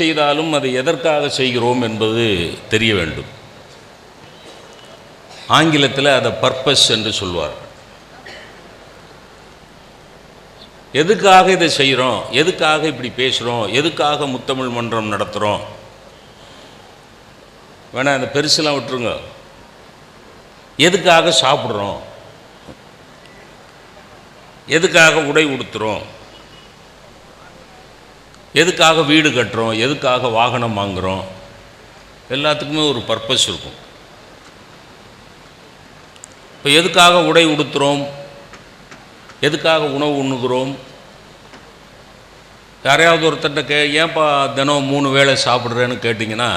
செய்தாலும் அதை எதற்காக செய்கிறோம் என்பது தெரிய வேண்டும். ஆங்கிலத்தில் அதை பர்பஸ் என்று சொல்வார் எதுக்காக இதை செய்கிறோம் எதுக்காக இப்படி பேசுகிறோம் எதுக்காக முத்தமிழ் மன்றம் நடத்துகிறோம் வேணா அந்த பெருசெலாம் விட்டுருங்க. எதுக்காக சாப்பிட்றோம்? எதுக்காக உடை உடுத்துகிறோம் எதுக்காக வீடு கட்டுறோம்? எதுக்காக வாகனம் வாங்குகிறோம் எல்லாத்துக்குமே ஒரு பர்பஸ் இருக்கும். இப்போ எதுக்காக உடை உடுத்துகிறோம் எதுக்காக உணவு உண்ணுகிறோம்? யாரையாவது ஒருத்தட்ட கே ஏன்பா தினம் மூணு வேளை சாப்பிட்றேன்னு கேட்டிங்கன்னா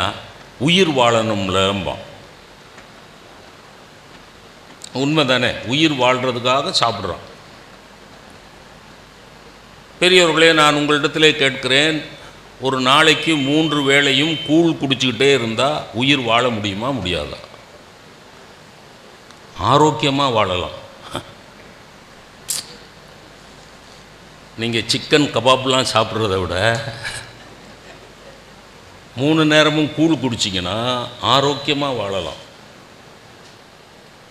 உயிர் வாழணும்லம்பான் உண்மை தானே உயிர் வாழ்கிறதுக்காக சாப்பிட்றோம். பெரியவர்களே நான் உங்களிடத்திலே கேட்கிறேன் ஒரு நாளைக்கு மூன்று வேளையும் கூழ் குடிச்சுக்கிட்டே இருந்தால் உயிர் வாழ முடியுமா முடியாதா? ஆரோக்கியமாக வாழலாம். நீங்கள் சிக்கன் கபாப்லாம் சாப்பிட்றத விட மூணு நேரமும் கூழ் குடிச்சிங்கன்னா ஆரோக்கியமாக வாழலாம்.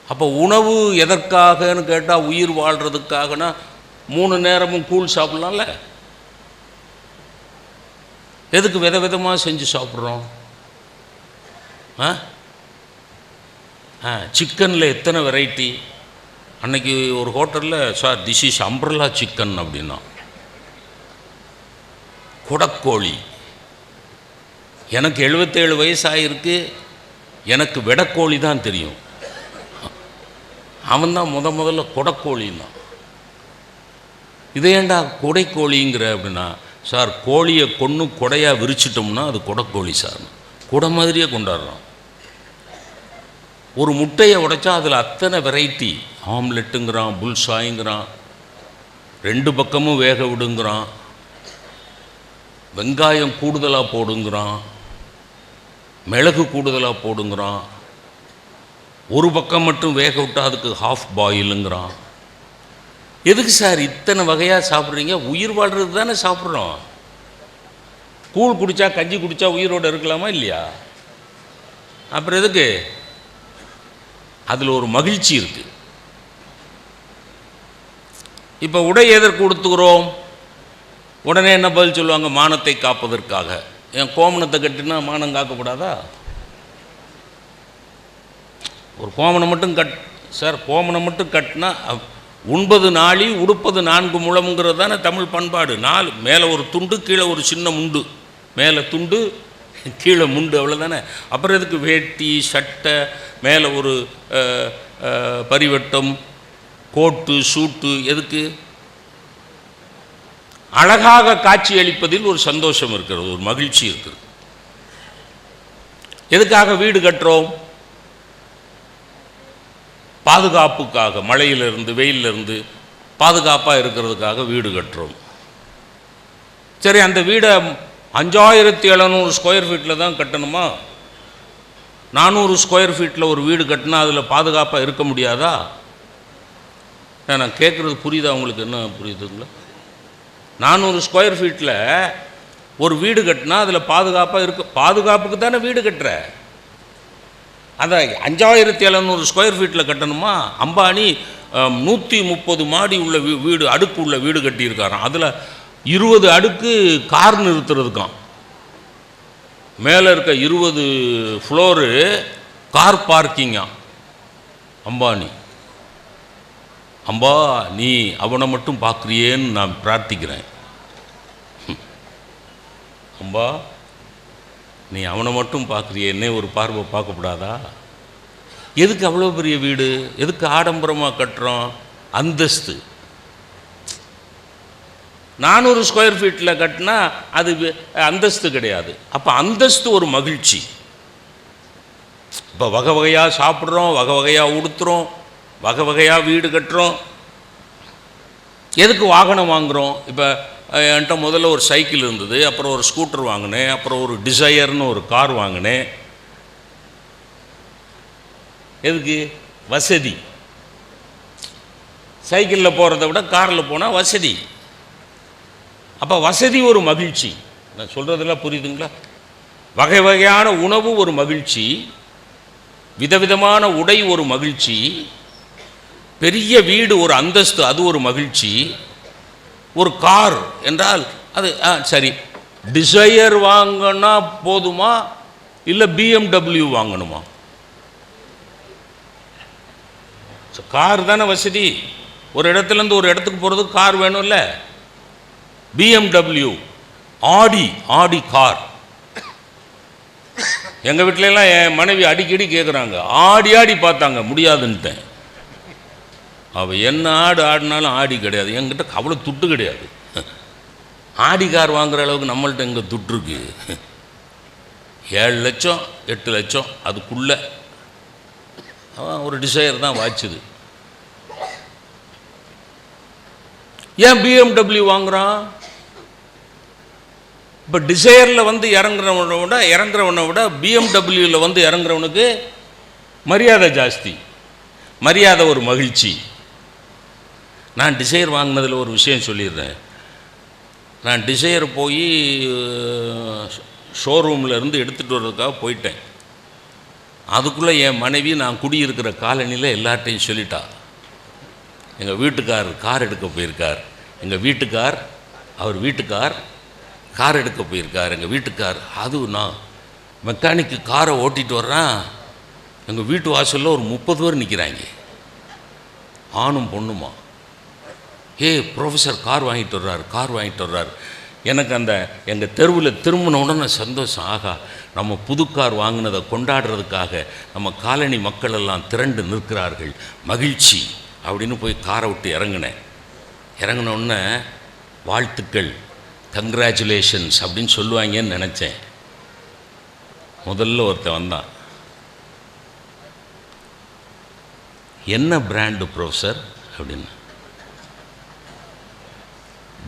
அப்போ உணவு எதற்காகன்னு கேட்டால் உயிர் வாழ்கிறதுக்காகனா மூணு நேரமும் கூழ் சாப்பிட்லாம்ல? எதுக்கு வித விதமாக செஞ்சு சாப்பிட்றோம்? ஆ? ஆ சிக்கனில் எத்தனை வெரைட்டி அன்னைக்கு ஒரு ஹோட்டலில் sir this is umbrella chicken அப்படின்னா. குடக்கோழி. எனக்கு எழுபத்தேழு வயசாகிருக்கு எனக்கு வெடக்கோழி தான் தெரியும். அவன் தான் முத முதல்ல குடக்கோழின்னா. இதேண்டா குடைக்கோழிங்கிற அப்படின்னா சார் கோழியை கொன்று கொடையாக விரிச்சிட்டோம்னா அது கொடைக்கோழி சார். குடை மாதிரியே கொண்டாடுறோம். ஒரு முட்டையை உடைச்சா அதில் அத்தனை வெரைட்டி ஆம்லெட்டுங்கிறான் புல்சாய்ங்கிறான் ரெண்டு பக்கமும் வேக விடுங்கிறான் வெங்காயம் கூடுதலாக போடுங்கிறான் மிளகு கூடுதலாக போடுங்கிறான் ஒரு பக்கம் மட்டும் வேக விட்டா அதுக்கு ஹாஃப் பாயிலுங்கிறான் எதுக்கு சார் இத்தனை வகையாக சாப்பிட்றீங்க? உயிர் வாழ்கிறது தானே சாப்பிட்றோம். கூழ் குடித்தா கஞ்சி குடித்தா உயிரோடு இருக்கலாமா இல்லையா? அப்புறம் எதுக்கு? அதில் ஒரு மகிழ்ச்சி இருக்குது இப்போ உடை எதற்கு கொடுத்துக்கிறோம்? உடனே என்ன பதில் சொல்லுவாங்க? மானத்தை காப்பதற்காக. என் கோமணத்தை கட்டினா மானம் காக்கக்கூடாதா ஒரு கோமணம் மட்டும் கட் சார் கோமணம் மட்டும் கட்டினா உண்பது நாளி உடுப்பது நான்கு முழம்ங்கிறது தானே தமிழ் பண்பாடு. நாலு மேலே ஒரு துண்டு கீழே ஒரு சின்ன முண்டு. மேலே துண்டு கீழே முண்டு அவ்வளோதானே அப்புறம் எதுக்கு வேட்டி சட்டை மேலே ஒரு பரிவட்டம் கோட்டு சூட்டு எதுக்கு? அழகாக காட்சி அளிப்பதில் ஒரு சந்தோஷம் இருக்கிறது ஒரு மகிழ்ச்சி இருக்கிறது. எதுக்காக வீடு கட்டுறோம்? பாதுகாப்புக்காக மழையிலிருந்து வெயிலிருந்து பாதுகாப்பாக இருக்கிறதுக்காக வீடு கட்டுறோம். சரி அந்த வீடை அஞ்சாயிரத்தி எழுநூறு ஸ்கொயர் ஃபீட்டில் தான் கட்டணுமா? நானூறு ஸ்கொயர் ஃபீட்டில் ஒரு வீடு கட்டினா அதில் பாதுகாப்பாக இருக்க முடியாதா? நான் கேட்குறது புரியுதா உங்களுக்கு? என்ன புரியுதுங்களா நானூறு ஸ்கொயர் ஃபீட்டில் ஒரு வீடு கட்டினா அதில் பாதுகாப்பாக இருக்க. பாதுகாப்புக்கு தானே வீடு கட்டுற? அந்த அஞ்சாயிரத்தி எழுநூறு ஸ்கொயர் ஃபீட்டில் கட்டணுமா? அம்பானி நூற்றி முப்பது மாடி உள்ள வீ வீடு அடுக்கு உள்ள வீடு கட்டியிருக்காராம். அதில் இருபது அடுக்கு கார் நிறுத்துறதுக்காம். மேலே இருக்க இருபது ஃப்ளோரு கார் பார்க்கிங்கா அம்பானி. அம்பா நீ அவனை மட்டும் பார்க்குறியேன்னு நான் பிரார்த்திக்கிறேன். அம்பா நீ அவனை மட்டும் பார்க்குறிய என்ன ஒரு பார்வை பார்க்கக்கூடாதா எதுக்கு அவ்வளோ பெரிய வீடு? எதுக்கு ஆடம்பரமாக கட்டுறோம்? அந்தஸ்து. நானூறு ஸ்கொயர் ஃபீட்டில் கட்டினா அது அந்தஸ்து கிடையாது. அப்போ அந்தஸ்து ஒரு மகிழ்ச்சி. இப்போ வகை வகையாக சாப்பிட்றோம் வகை வகையாக உடுத்துறோம் வகை வகையாக வீடு கட்டுறோம் எதுக்கு வாகனம் வாங்குகிறோம் இப்போ என்கிட்ட முதல்ல ஒரு சைக்கிள் இருந்தது அப்புறம் ஒரு ஸ்கூட்டர் வாங்கினேன் அப்புறம் ஒரு டிசையர்னு ஒரு கார் வாங்கினேன். எதுக்கு? வசதி. சைக்கிளில் போகிறத விட காரில் போனால் வசதி. அப்போ வசதி ஒரு மகிழ்ச்சி. நான் சொல்கிறதெல்லாம் புரியுதுங்களா? வகை வகையான உணவு ஒரு மகிழ்ச்சி. விதவிதமான உடை ஒரு மகிழ்ச்சி. பெரிய வீடு ஒரு அந்தஸ்து அது ஒரு மகிழ்ச்சி. ஒரு கார் என்றால் அது ஆ சரி. டிசையர் வாங்கினா போதுமா? இல்லை பிஎம்டபிள்யூ வாங்கணுமா? கார் தானே வசதி. ஒரு இடத்துலேருந்து ஒரு இடத்துக்கு போகிறதுக்கு கார் வேணும்ல? பிஎம்டபிள்யூ ஆடி ஆடி கார். எங்கள் வீட்டிலலாம் என் மனைவி அடிக்கடி கேட்குறாங்க ஆடி ஆடி பார்த்தாங்க முடியாதுன்ட்டேன் அவள் என்ன ஆடு ஆடினாலும் ஆடி கிடையாது. என்கிட்ட அவ்வளோ துட்டு கிடையாது. ஆடி கார் வாங்குற அளவுக்கு நம்மள்ட்ட இங்கே துட்டு இருக்கு. ஏழு லட்சம் எட்டு லட்சம் அதுக்குள்ளே. அவன் ஒரு டிசையர் தான் வாச்சுது ஏன் பிஎம்டபிள்யூ வாங்குறான்? இப்போ டிசையரில் வந்து இறங்குறவனை விட இறங்குறவனை விட பிஎம்டபிள்யூவில் வந்து இறங்குறவனுக்கு மரியாதை ஜாஸ்தி. மரியாதை ஒரு மகிழ்ச்சி. நான் டிசைர் வாங்கினதில் ஒரு விஷயம் சொல்லிடுறேன். நான் டிசைர் போய் ஷோரூமில் இருந்து எடுத்துகிட்டு வர்றதுக்காக போயிட்டேன். அதுக்குள்ளே என் மனைவி நான் குடியிருக்கிற காலனியில் எல்லார்ட்டையும் சொல்லிட்டா. எங்கள் வீட்டுக்கார் கார் எடுக்க போயிருக்கார். எங்கள் வீட்டுக்கார் அவர் வீட்டுக்கார் கார் எடுக்க போயிருக்கார். எங்கள் வீட்டுக்கார் அதுவும் நான் மெக்கானிக்கு காரை ஓட்டிகிட்டு வர்றேன். எங்கள் வீட்டு வாசலில் ஒரு முப்பது பேர் நிற்கிறாங்க ஆணும் பொண்ணுமா. ஏ ப்ரொஃபஸர் கார் வாங்கிட்டு வர்றார் கார் வாங்கிட்டு வர்றார். எனக்கு அந்த எங்கள் தெருவில் திரும்பின உடனே சந்தோஷம். ஆகா நம்ம புது கார் வாங்கினதை கொண்டாடுறதுக்காக நம்ம காலனி மக்கள் எல்லாம் திரண்டு நிற்கிறார்கள். மகிழ்ச்சி அப்படின்னு போய் காரை விட்டு இறங்கினேன். இறங்கினோடனே வாழ்த்துக்கள் கங்க்ராச்சுலேஷன்ஸ் அப்படின்னு சொல்லுவாங்கன்னு நினச்சேன். முதல்ல ஒருத்தன் வந்தான். என்ன பிராண்டு ப்ரொஃபஸர் அப்படின்னு.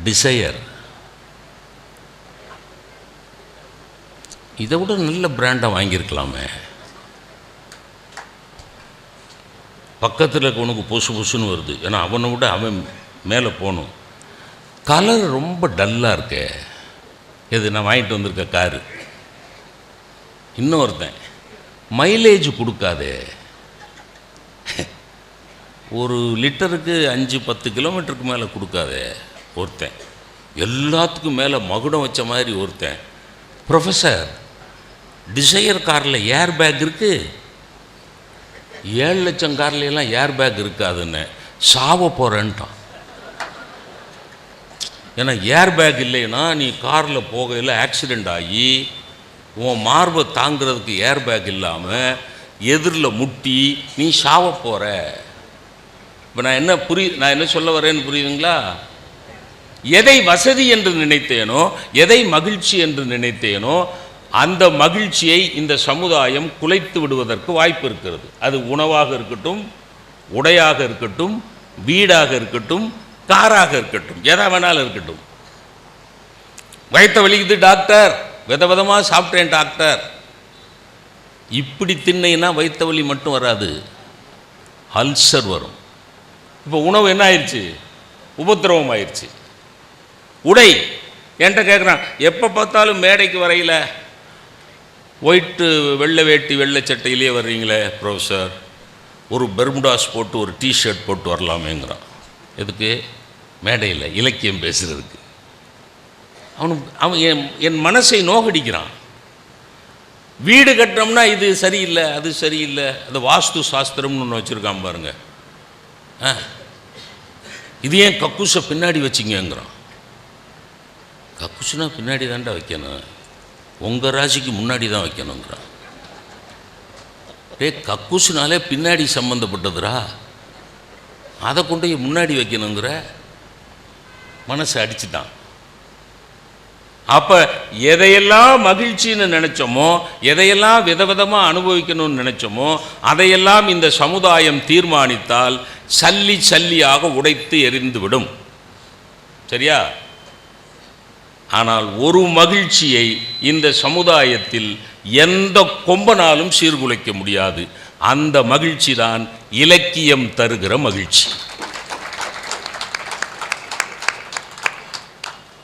டிசையர் இதை விட நல்ல பிராண்டாக வாங்கியிருக்கலாமே. பக்கத்தில் இருக்கவனுக்கு பொசு பொசுன்னு வருது. ஏன்னா அவனை விட அவன் மேலே போகணும். கலர் ரொம்ப டல்லாக இருக்கே. எது நான் வாங்கிட்டு வந்திருக்க காரு. இன்னொருத்தன் மைலேஜ் கொடுக்காதே. ஒரு லிட்டருக்கு அஞ்சு பத்து கிலோமீட்டருக்கு மேலே கொடுக்காதே. ஒருத்தன். எல்லாத்துக்கும் மேலே மகுடம் வச்ச மாதிரி ஒருத்தன். ப்ரொஃபஸர் டிசையர் காரில் ஏர் பேக் இருக்குது ஏழு லட்சம் கார்லையெல்லாம் ஏர் பேக் இருக்காதுன்னு சாவ போகிறேன்ட்டான் ஏன்னா ஏர் பேக் இல்லைன்னா நீ காரில் போகையில் ஆக்சிடெண்ட் ஆகி உன் மார்பை தாங்கிறதுக்கு ஏர் பேக் இல்லாமல் எதிரில் முட்டி நீ சாவ போகிற இப்போ நான் என்ன புரி நான் என்ன சொல்ல வரேன்னு புரியுதுங்களா? எதை வசதி என்று நினைத்தேனோ எதை மகிழ்ச்சி என்று நினைத்தேனோ அந்த மகிழ்ச்சியை இந்த சமுதாயம் குலைத்து விடுவதற்கு வாய்ப்பு இருக்கிறது. அது உணவாக இருக்கட்டும் உடையாக இருக்கட்டும் வீடாக இருக்கட்டும் காராக இருக்கட்டும் எதா வேணாலும் இருக்கட்டும். வயத்த வலிக்குது டாக்டர் வித விதமாக சாப்பிட்டேன் டாக்டர். இப்படி தின்னைனா வயிற்ற வலி மட்டும் வராது. அல்சர் வரும். இப்போ உணவு என்ன ஆயிடுச்சு உபத்திரவம் ஆயிடுச்சு உடை என்கிட்ட கேட்குறான் எப்போ பார்த்தாலும் மேடைக்கு வரையில் ஒயிட்டு வெள்ளை வேட்டி வெள்ளை சட்டையிலேயே வர்றீங்களே ப்ரொஃபஸர் ஒரு பெர்முடாஸ் போட்டு ஒரு டிஷர்ட் போட்டு வரலாமேங்கிறான். எதுக்கு? மேடையில் இலக்கியம் பேசுகிறதுக்கு அவனு அவன் என் என் மனசை நோகடிக்கிறான். வீடு கட்டுறோம்னா இது சரியில்லை அது சரியில்லை அது வாஸ்து சாஸ்திரம்னு ஒன்று வச்சுருக்கான் பாருங்க. ஆ? இது ஏன் கக்கூசை பின்னாடி வச்சிங்கங்கிறான். கக்குசுனா பின்னாடி தாண்டா வைக்கணும். உங்கள் ராசிக்கு முன்னாடி தான் வைக்கணுங்கிறான். டே கக்குசுனாலே பின்னாடி சம்மந்தப்பட்டதுரா அதை கொண்டு போய் முன்னாடி வைக்கணுங்கிற மனசை அடிச்சுட்டான். அப்போ எதையெல்லாம் மகிழ்ச்சின்னு நினச்சோமோ எதையெல்லாம் விதவிதமாக அனுபவிக்கணும்னு நினச்சோமோ அதையெல்லாம் இந்த சமுதாயம் தீர்மானித்தால் சல்லி சல்லியாக உடைத்து எரிந்துவிடும். சரியா? ஆனால் ஒரு மகிழ்ச்சியை இந்த சமுதாயத்தில் எந்த கொம்பனாலும் சீர்குலைக்க முடியாது. அந்த மகிழ்ச்சி தான் இலக்கியம் தருகிற மகிழ்ச்சி.